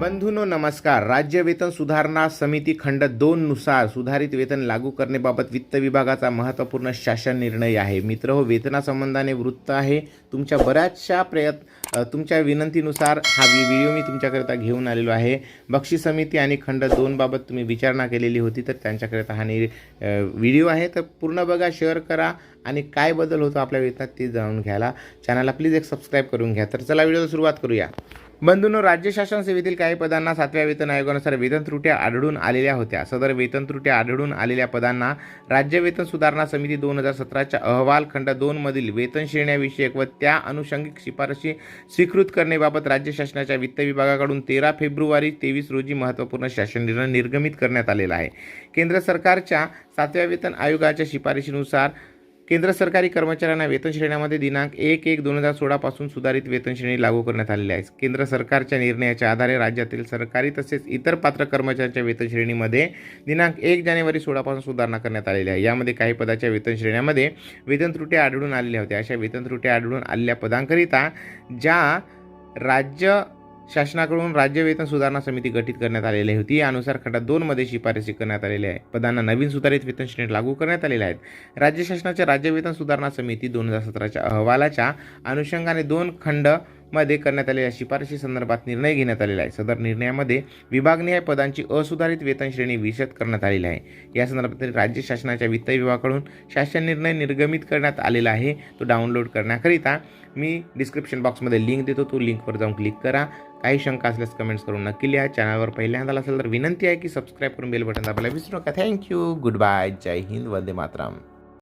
बंधूनो नमस्कार. राज्य वेतन सुधारणा समिती खंड दोन नुसार सुधारित वेतन लागू करण्याबाबत वित्त विभागाचा महत्त्वपूर्ण शासन निर्णय आहे. मित्र हो वेतनासंबंधाने वृत्त आहे. तुमच्या बऱ्याचशा प्रयत्न तुमच्या विनंतीनुसार हा व्हिडिओ मी तुमच्याकरिता घेऊन आलेलो आहे. बक्षी समिती आणि खंड दोनबाबत तुम्ही विचारणा केलेली होती तर त्यांच्याकरिता हा नि व्हिडिओ आहे. तर पूर्ण बघा शेअर करा आणि काय बदल होतो आपल्या वेतनात ते जाणून घ्यायला. चॅनलला प्लीज एक सबस्क्राईब करून घ्या. तर चला व्हिडिओला सुरुवात करूया. बंधूंनो राज्य शासन सेवेतील काही पदांना सातव्या वेतन आयोगानुसार वेतन त्रुट्या आढळून आलेल्या होत्या. सदर वेतन त्रुट्या आढळून आलेल्या पदांना राज्य वेतन सुधारणा समिती दोन हजार सतराच्या अहवाल खंड दोनमधील वेतन श्रेण्याविषयक व त्या अनुषंगिक शिफारशी स्वीकृत करण्याबाबत राज्य शासनाच्या वित्त विभागाकडून तेरा फेब्रुवारी तेवीस रोजी महत्त्वपूर्ण शासन निर्णय निर्गमित करण्यात आलेला आहे. केंद्र सरकारच्या सातव्या वेतन आयोगाच्या शिफारशीनुसार केंद्र सरकारी कर्मचाऱ्यांना वेतन श्रेण्यामध्ये दिनांक एक एक दोन हजार सोळापासून सुधारित वेतन श्रेणी लागू करण्यात आलेली आहे. केंद्र सरकारच्या निर्णयाच्या आधारे राज्यातील सरकारी तसेच इतर पात्र कर्मचाऱ्यांच्या वेतन श्रेणीमध्ये दिनांक एक जानेवारी सोळापासून सुधारणा करण्यात आलेली आहे. यामध्ये काही पदाच्या वेतन श्रेण्यामध्ये वेतन त्रुटी आढळून आलेल्या होत्या. अशा वेतन त्रुटी आढळून आलेल्या पदांकरिता ज्या राज्य शासनाकडून राज्य वेतन सुधारणा समिती गठीत करण्यात आलेली होती. यानुसार खंडात दोनमध्ये शिफारसी करण्यात आलेल्या आहे. पदांना नवीन सुधारित वेतन श्रेणी लागू करण्यात आलेल्या आहेत. राज्य शासनाच्या राज्य वेतन सुधारणा समिती दोन हजार सतराच्या अहवालाच्या अनुषंगाने दोन खंड मध्ये करण्यात आलेल्या शिफारशी संदर्भात निर्णय घेण्यात आलेला आहे. सदर निर्णयामध्ये विभागनिहाय पदांची असुधारित वेतन श्रेणी विशद करण्यात आलेली आहे. या संदर्भात राज्य शासनाच्या वित्त विभागाकडून शासन निर्णय निर्गमित करण्यात आलेला आहे. तो डाउनलोड करण्याकरिता मी डिस्क्रिप्शन बॉक्समध्ये लिंक देतो. तो लिंकवर जाऊन क्लिक करा. काही शंका असल्यास कमेंट्स करून नक्की लिहा. चॅनलवर पहिल्यांदा असेल तर विनंती आहे की सबस्क्राईब करून बेल बटन दाबायला विसरू नका. थँक्यू गुड बाय जय हिंद. वंदे मातरम.